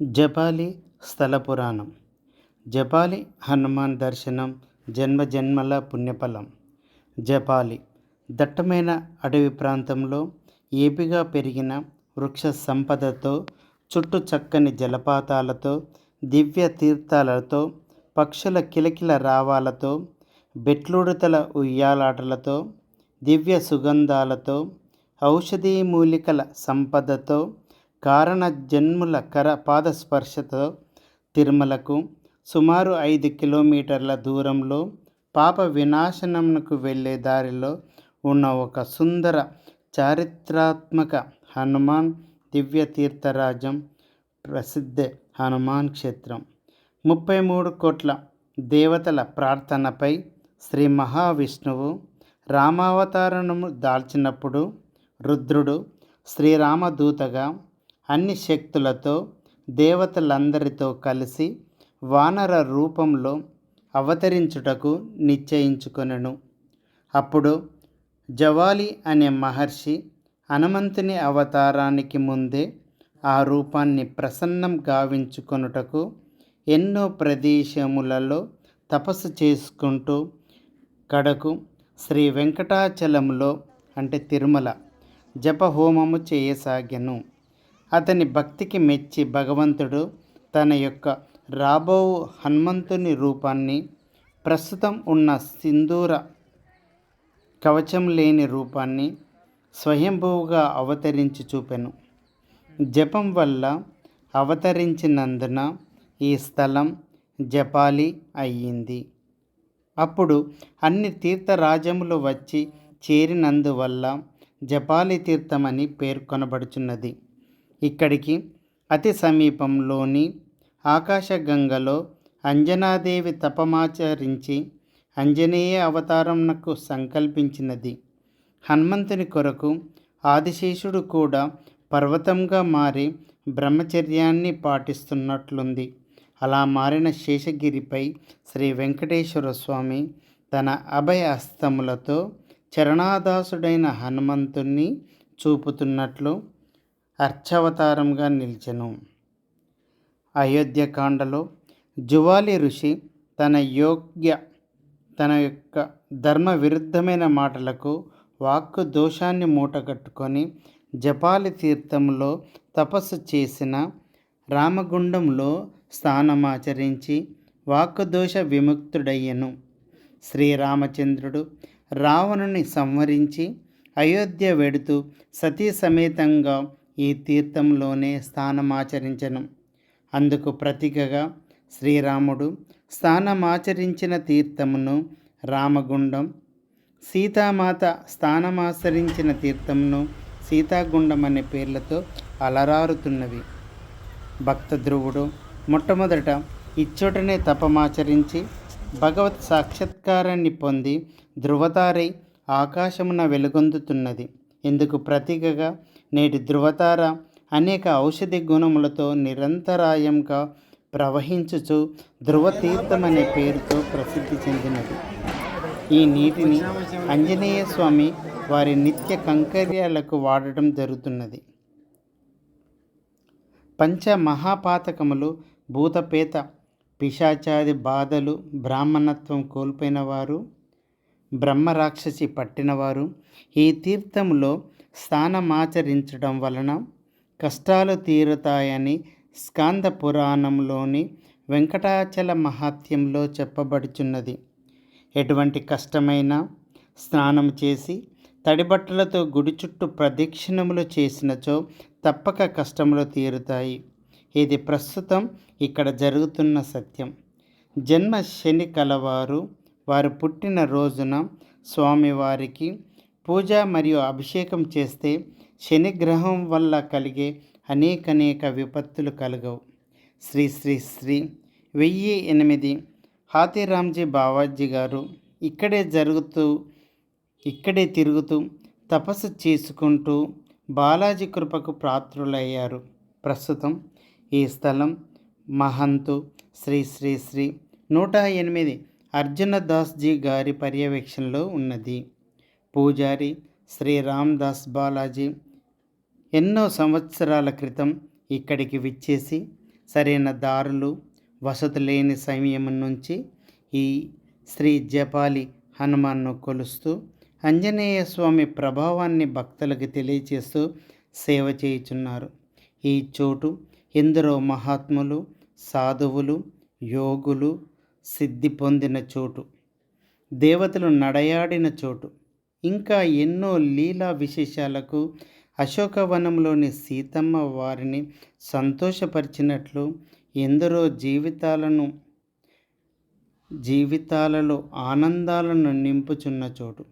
జపాలి స్థల పురాణం. జపాలి హనుమాన్ దర్శనం జన్మ జన్మల పుణ్యఫలం. జపాలి దట్టమైన అడవి ప్రాంతంలో ఏపిగా పెరిగిన వృక్ష సంపదతో చుట్టు చక్కని జలపాతాలతో దివ్య తీర్థాలతో పక్షుల కిలకిల రావాలతో బెట్లుడుతల ఉయ్యాలాటలతో దివ్య సుగంధాలతో ఔషధీ మూలికల సంపదతో కారణ జన్ముల కర పాదస్పర్శతో తిరుమలకు సుమారు ఐదు కిలోమీటర్ల దూరంలో పాప వినాశనంకు వెళ్ళే దారిలో ఉన్న ఒక సుందర చారిత్రాత్మక హనుమాన్ దివ్య తీర్థరాజం ప్రసిద్ధ హనుమాన్ క్షేత్రం. ముప్పై మూడు కోట్ల దేవతల ప్రార్థనపై శ్రీ మహావిష్ణువు రామావతారణము దాల్చినప్పుడు రుద్రుడు శ్రీరామదూతగా అన్ని శక్తులతో దేవతలందరితో కలిసి వానర రూపంలో అవతరించుటకు నిశ్చయించుకొనెను. అప్పుడు జవాలి అనే మహర్షి హనుమంతుని అవతారానికి ముందే ఆ రూపాన్ని ప్రసన్నం గావించుకొనుటకు ఎన్నో ప్రదేశములలో తపస్సు చేసుకుంటూ కడకు శ్రీ వెంకటాచలంలో అంటే తిరుమల జపహోమము చేయసాగెను. అతని భక్తికి మెచ్చి భగవంతుడు తన యొక్క రాబో హనుమంతుని రూపాన్ని ప్రస్తుతం ఉన్న సింధూర కవచం లేని రూపాన్ని స్వయంభూగా అవతరించి చూపెను. జపం వల్ల అవతరించినందున ఈ స్థలం జపాలి అయ్యింది. అప్పుడు అన్ని తీర్థరాజములు వచ్చి చేరినందువల్ల జపాలి తీర్థమని పేర్కొనబడుచున్నది ఇక్కడికి అతి సమీపంలోని ఆకాశగంగలో అంజనాదేవి తపమాచరించి అంజనేయ అవతారంనకు సంకల్పించినది. హనుమంతుని కొరకు ఆదిశేషుడు కూడా పర్వతంగా మారి బ్రహ్మచర్యాన్ని పాటిస్తున్నట్లుంది. అలా మారిన శేషగిరిపై శ్రీ వెంకటేశ్వర స్వామి తన అభయ హస్తములతో చరణాదాసుడైన హనుమంతుణ్ణి చూపుతున్నట్లు అర్చవతారంగా నిలిచెను. అయోధ్యకాండలో జువాలి ఋషి తన యోగ్య తన యొక్క ధర్మ విరుద్ధమైన మాటలకు వాక్కు దోషాన్ని మూటగట్టుకొని జపాలి తీర్థంలో తపస్సు చేసిన రామగుండంలో స్థానమాచరించి వాక్కుదోష విముక్తుడయ్యను. శ్రీరామచంద్రుడు రావణుని సంహరించి అయోధ్య వెడుతూ సతీ సమేతంగా ఈ తీర్థంలోనే స్థానమాచరించను అందుకు ప్రతీకగా శ్రీరాముడు స్థానమాచరించిన తీర్థమును రామగుండం సీతామాత స్థానమాచరించిన తీర్థమును సీతాగుండం అనే పేర్లతో అలరారుతున్నవి. భక్తధ్రువుడు మొట్టమొదట ఇచ్చోటనే తపమాచరించి భగవత్ సాక్షాత్కారాన్ని పొంది ధృవతారై ఆకాశమున వెలుగొందుతున్నది. ఇందుకు ప్రతీకగా నేటి ధృవతార అనేక ఔషధి గుణములతో నిరంతరాయంగా ప్రవహించుచు ధృవతీర్థం అనే పేరుతో ప్రసిద్ధి చెందినది. ఈ నీటిని ఆంజనేయ స్వామి వారి నిత్య కంకర్యాలకు వాడటం జరుగుతున్నది. పంచ మహాపాతకములు భూతపేత పిశాచాది బాధలు బ్రాహ్మణత్వం కోల్పోయిన వారు బ్రహ్మరాక్షసి పట్టినవారు ఈ తీర్థంలో స్నానమాచరించడం వలన కష్టాలు తీరుతాయని స్కాంద పురాణంలోని వెంకటాచల మహాత్యంలో చెప్పబడుచున్నది. ఎటువంటి కష్టమైన స్నానం చేసి తడిబట్టలతో గుడి చుట్టూ ప్రదక్షిణములు చేసినచో తప్పక కష్టములు తీరుతాయి. ఇది ప్రస్తుతం ఇక్కడ జరుగుతున్న సత్యం. జన్మ శని కలవారు వారు పుట్టిన రోజున స్వామివారికి పూజ మరియు అభిషేకం చేస్తే శనిగ్రహం వల్ల కలిగే అనేకనేక విపత్తులు కలగవు. శ్రీ శ్రీ శ్రీ వెయ్యి ఎనిమిది హాతీరామ్జీ బావాజీ గారు ఇక్కడే జరుగుతూ ఇక్కడే తిరుగుతూ తపస్సు చేసుకుంటూ బాలాజీ కృపకు పాత్రులయ్యారు. ప్రస్తుతం ఈ స్థలం మహంతు శ్రీ శ్రీ శ్రీ నూట ఎనిమిది అర్జున దాస్జీ గారి పర్యవేక్షణలో ఉన్నది. పూజారి శ్రీ రామ్ దాస్ బాలాజీ ఎన్నో సంవత్సరాల క్రితం ఇక్కడికి విచ్చేసి సరైన దారులు వసతి లేని సమయం నుంచి ఈ శ్రీ జపాలి హనుమాన్ను కొలుస్తూ ఆంజనేయ స్వామి ప్రభావాన్ని భక్తులకు తెలియచేస్తూ సేవ చేయుచున్నారు. ఈ చోటు ఎందరో మహాత్ములు సాధువులు యోగులు సిద్ధి పొందిన చోటు. దేవతలు నడయాడిన చోటు. ఇంకా ఎన్నో లీలా విశేషాలకు అశోకవనంలోని సీతమ్మ వారిని సంతోషపరిచినట్లు ఎందరో జీవితాలను జీవితాలలో ఆనందాలను నింపుచున్న చోటు.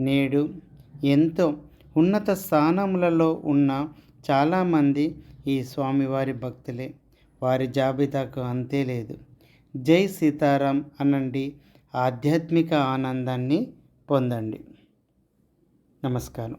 నేడు ఎంతో ఉన్నత స్థానములలో ఉన్న చాలామంది ఈ స్వామివారి భక్తులే. వారి జాబితాకు అంతే లేదు. జై సీతారాం అనండి. ఆధ్యాత్మిక ఆనందాన్ని పొందండి. నమస్కారం.